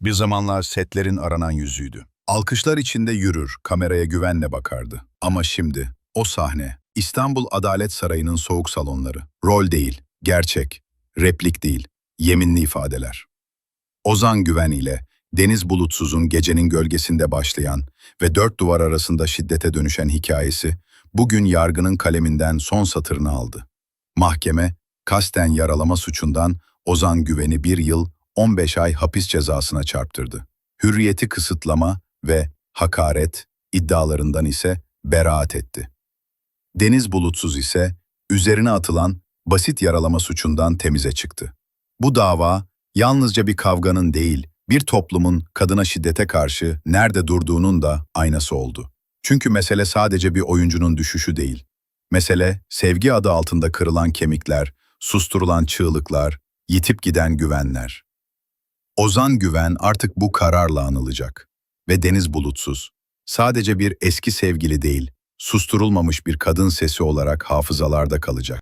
Bir zamanlar setlerin aranan yüzüydü. Alkışlar içinde yürür, kameraya güvenle bakardı. Ama şimdi o sahne, İstanbul Adalet Sarayı'nın soğuk salonları. Rol değil, gerçek, replik değil, yeminli ifadeler. Ozan Güven ile Deniz Bulutsuz'un gecenin gölgesinde başlayan ve dört duvar arasında şiddete dönüşen hikayesi bugün yargının kaleminden son satırını aldı. Mahkeme, kasten yaralama suçundan Ozan Güven'i bir yıl 15 ay hapis cezasına çarptırdı. Hürriyeti kısıtlama ve hakaret iddialarından ise beraat etti. Deniz Bulutsuz ise üzerine atılan basit yaralama suçundan temize çıktı. Bu dava yalnızca bir kavganın değil, bir toplumun kadına şiddete karşı nerede durduğunun da aynası oldu. Çünkü mesele sadece bir oyuncunun düşüşü değil. Mesele sevgi adı altında kırılan kemikler, susturulan çığlıklar, yitip giden güvenler. Ozan Güven artık bu kararla anılacak. Ve Deniz Bulutsuz, sadece bir eski sevgili değil, susturulmamış bir kadın sesi olarak hafızalarda kalacak.